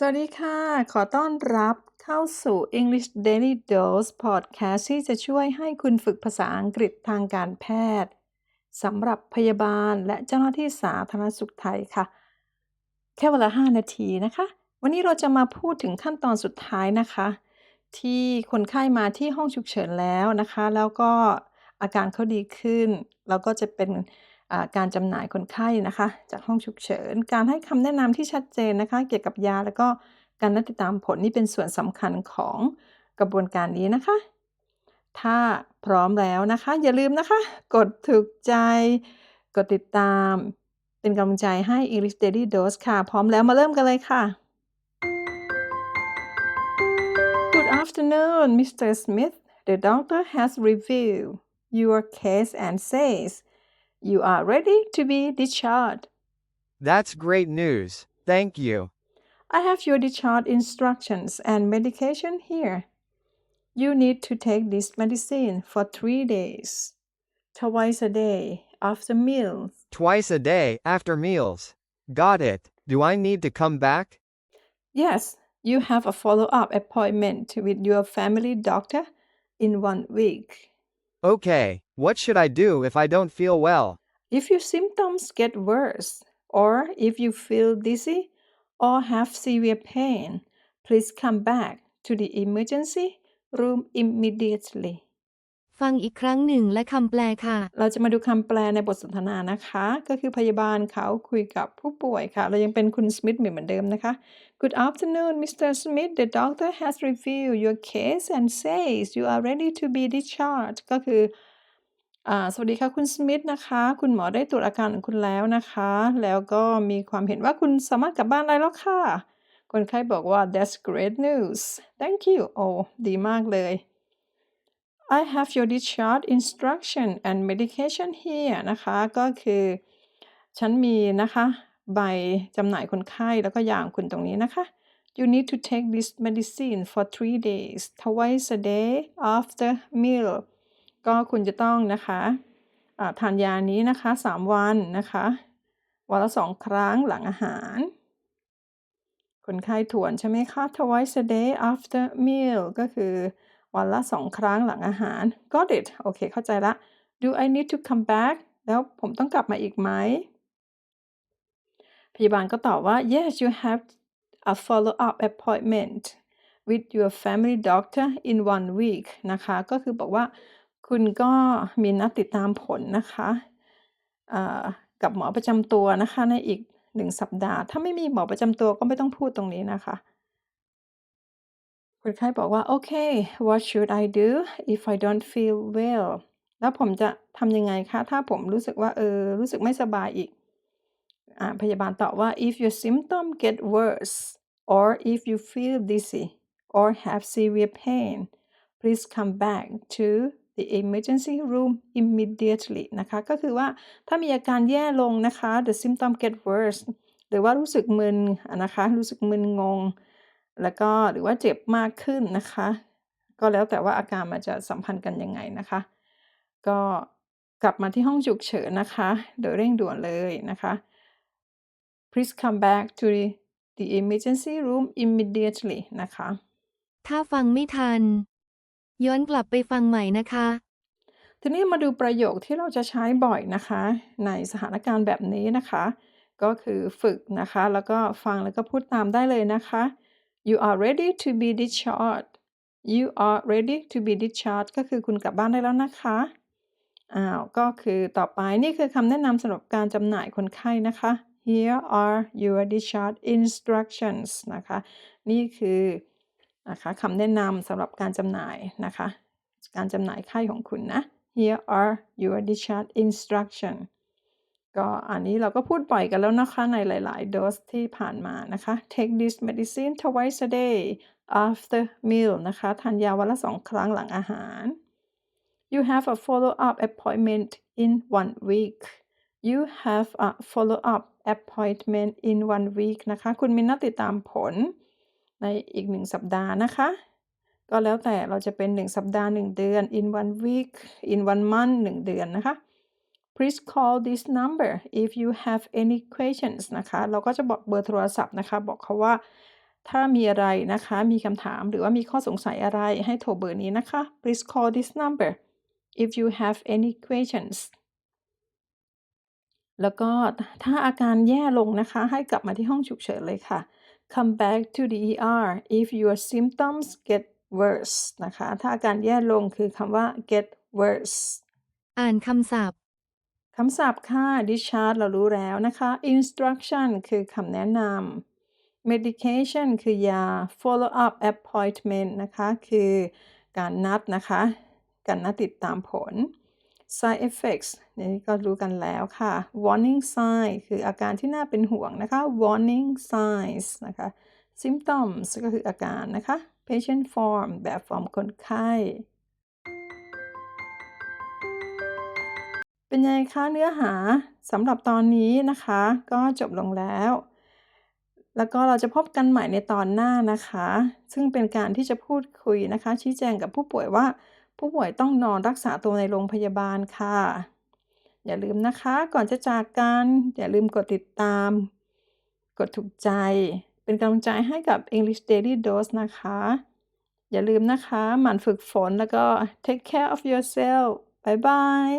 สวัสดีค่ะ ขอต้อนรับเข้าสู่ English Daily Dose Podcast ที่จะช่วยให้คุณฝึกภาษาอังกฤษทางการแพทย์สำหรับพยาบาลและเจ้าหน้าที่สาธารณสุขไทยค่ะ แค่เวลา 5 นาทีนะคะ วันนี้เราจะมาพูดถึงขั้นตอนสุดท้ายนะคะ ที่คนไข้มาที่ห้องฉุกเฉินแล้วนะคะ แล้วก็อาการเขาดีขึ้น แล้วก็จะเป็น การจำหน่ายคนไข้นะคะ จากห้องฉุกเฉิน การให้คำแนะนำที่ชัดเจนนะคะ เกี่ยวกับยาแล้วก็การนัดติดตามผลนี่เป็นส่วนสำคัญของกระบวนการนี้นะคะ ถ้าพร้อมแล้วนะคะ อย่าลืมนะคะ กดถูกใจ กดติดตาม เป็นกำลังใจให้ English Daily Dose ค่ะ พร้อมแล้วมาเริ่มกันเลยค่ะ Good afternoon, Mr. Smith. The doctor has reviewed your case and says you are ready to be discharged. That's great news. Thank you. I have your discharge instructions and medication here. You need to take this medicine for three days, twice a day after meals. Twice a day after meals. Got it. Do I need to come back? Yes, you have a follow up appointment with your family doctor in one week. Okay. What should I do if I don't feel well? If your symptoms get worse, or if you feel dizzy or have severe pain, please come back to the emergency room immediately. ฟังอีกครั้งหนึ่งและคำแปลค่ะ เราจะมาดูคำแปลในบทสนทนานะคะ ก็คือพยาบาลเขาคุยกับผู้ป่วยค่ะ เรายังเป็นคุณสมิธเหมือนเดิมนะคะ Good afternoon Mr. Smith the doctor has reviewed your case and says you are ready to be discharged ก็คืออ่าสวัสดีค่ะคุณสมิธนะคะ คุณหมอได้ตรวจอาการของคุณแล้วนะคะ แล้วก็มีความเห็นว่าคุณสามารถกลับบ้านได้แล้วค่ะ คนไข้บอกว่า that's great news thank you โอ้ดีมากเลย I have your discharge instruction and medication here นะคะก็คือฉันมีนะคะใบจำหน่ายคนไข้แล้วก็ยาของคุณตรงนี้นะคะ You need to take this medicine for three days twice a day after meal ก็คุณจะต้องนะคะทานยานี้นะคะ 3 วันนะคะ วันละสองครั้งหลังอาหาร คนไข้ทวนใช่ไหมคะ twice a day after meal ก็คือ วันละสองครั้งหลังอาหาร got it โอเค เข้าใจละ do I need to come back แล้วผมต้องกลับมาอีกไหม พยาบาลก็ตอบว่า yes you have a follow up appointment with your family doctor in one week นะคะ ก็คือบอกว่าคุณก็มีนัดติดตามผลนะคะกับหมอประจำตัวนะคะในอีกหนึ่งสัปดาห์ ถ้าไม่มีหมอประจำตัวก็ไม่ต้องพูดตรงนี้นะคะ คนไข้บอกว่า โอเค what should I do if I don't feel well แล้วผมจะทำยังไงคะ ถ้าผมรู้สึกว่า เออ รู้สึกไม่สบายอีกอพยาบาลตอบว่า if your symptom get worse or if you feel dizzy or have severe pain please come back to the emergency room immediately นะคะ ก็คือว่าถ้ามีอาการแย่ลงนะคะ the symptom get worse หรือว่ารู้สึกมึนนะคะ รู้สึกมึนงง แล้วก็หรือว่าเจ็บมากขึ้นนะคะ ก็แล้วแต่ว่าอาการมันจะสัมพันธ์กันยังไงนะคะ ก็กลับมาที่ห้องฉุกเฉินนะคะ โดยเร่งด่วนเลยนะคะ please come back to the, the emergency room immediately นะคะ ถ้าฟังไม่ทัน ย้อนกลับไปฟังใหม่นะคะ ทีนี้มาดูประโยคที่เราจะใช้บ่อยนะคะ ในสถานการณ์แบบนี้นะคะ ก็คือฝึกนะคะ แล้วก็ฟังแล้วก็พูดตามได้เลยนะคะ you are ready to be discharged you are ready to be discharged ก็คือคุณกลับบ้านได้แล้วนะคะอ้าวก็คือต่อไปนี่คือคำแนะนำสำหรับการจำหน่ายคนไข้นะคะ here are your discharge instructions นะคะ นี่คือนะคะคำแนะนำสำหรับการจำหน่ายนะคะ การจำหน่ายไข้ของคุณนะ here are your discharge instruction ก็อันนี้เราก็พูดบ่อยกันแล้วนะคะในหลาย ๆ โดสที่ผ่านมานะคะ take this medicine twice a day after meal นะคะทานยาวันละสองครั้งหลังอาหาร you have a follow up appointment in one week you have a follow up appointment in one week นะคะ คุณมีนัดติดตามผลในอีกหนึ่งสัปดาห์นะคะ ก็แล้วแต่เราจะเป็น 1 สัปดาห์ 1 เดือน in one week in one month 1 เดือนนะคะ please call this number if you have any questions นะคะ เราก็จะบอกเบอร์โทรศัพท์นะคะ บอกเขาว่า ถ้ามีอะไรนะคะ มีคำถามหรือว่ามีข้อสงสัยอะไรให้โทรเบอร์นี้นะคะ Please call this number if you have any questions แล้วก็ถ้าอาการแย่ลงนะคะ ให้กลับมาที่ห้องฉุกเฉินเลยค่ะ Come back to the ER if your symptoms get worse นะคะ ถ้าอาการแย่ลงคือคำว่า get worse อ่านคำศัพท์ คำศัพท์ค่ะ discharge เรารู้แล้วนะคะ instruction คือคำแนะนำ medication คือยา follow up appointment นะคะ คือการนัดนะคะ การนัดติดตามผล side effects นี่ก็รู้กันแล้วค่ะ warning sign คืออาการที่น่าเป็นห่วงนะคะ warning signs นะคะ symptoms ก็คืออาการนะคะ patient form แบบฟอร์มคนไข้ เป็นไงคะเนื้อหาสำหรับตอนนี้นะคะ ก็จบลงแล้ว แล้วก็เราจะพบกันใหม่ในตอนหน้านะคะ ซึ่งเป็นการที่จะพูดคุยนะคะ ชี้แจงกับผู้ป่วยว่า ผู้ป่วยต้องนอนรักษาตัวในโรงพยาบาลค่ะ อย่าลืมนะคะ ก่อนจะจากกัน อย่าลืมกดติดตาม กดถูกใจ เป็นกำลังใจให้กับ English Daily Dose นะคะ อย่าลืมนะคะ หมั่นฝึกฝนแล้วก็ take care of yourself บ๊ายบาย